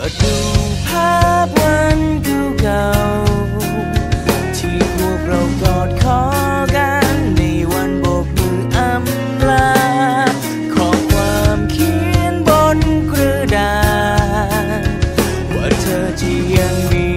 ดูภาพวันเก่าๆที่พวกเรากอดคอกันในวันโบกมืออำลาข้อความเขียนบนกระดาษว่าเธอที่ยังมี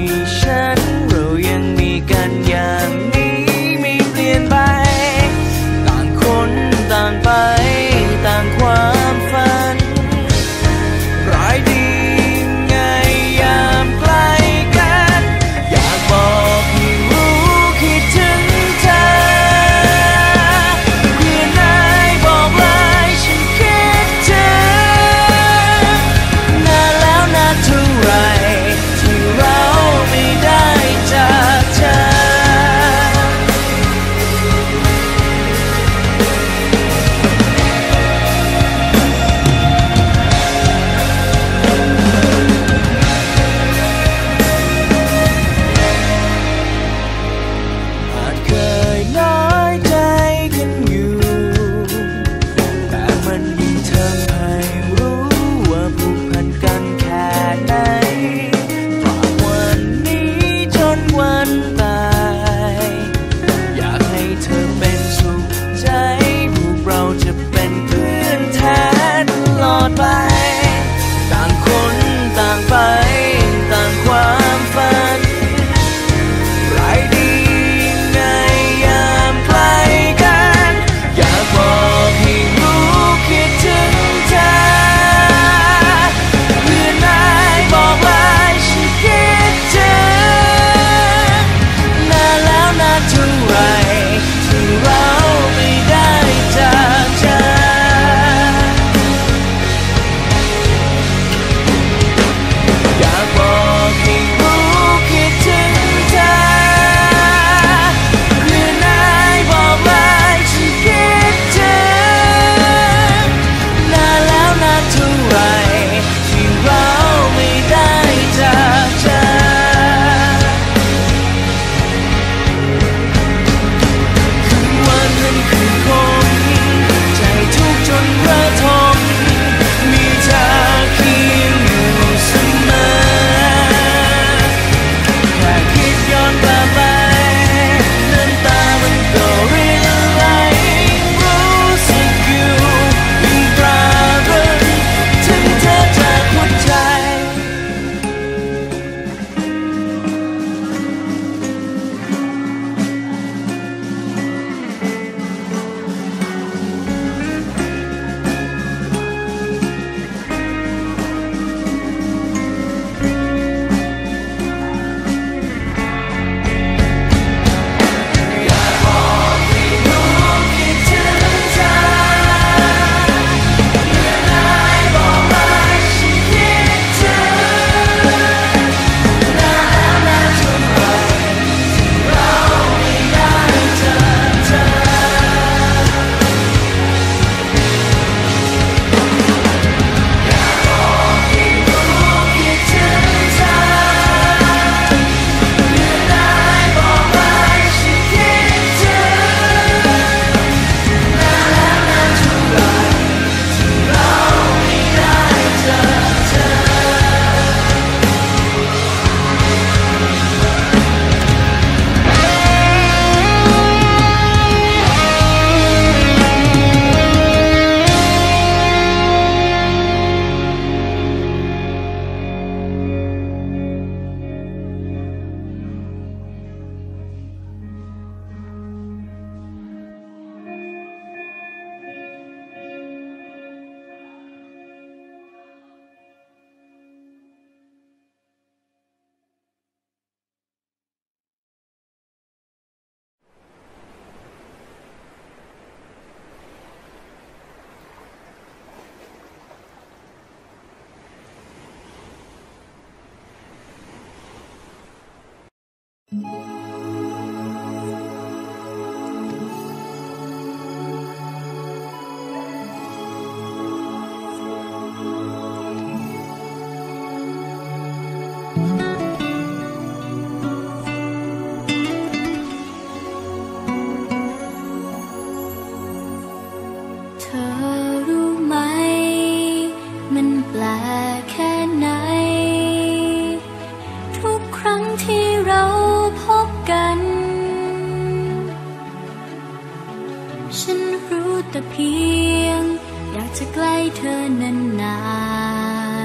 ฉันรู้แต่เพียง อยากจะใกล้เธอนา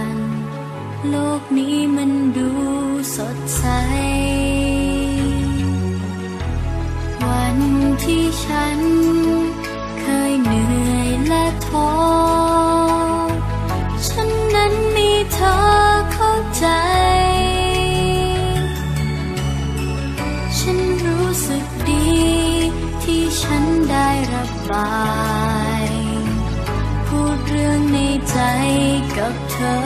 นๆโลกนี้มันดูสดใส วันที่ฉัน บาย พูดเรื่องในใจกับเธอ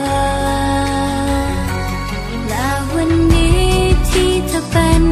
และวันนี้ที่เธอเป็น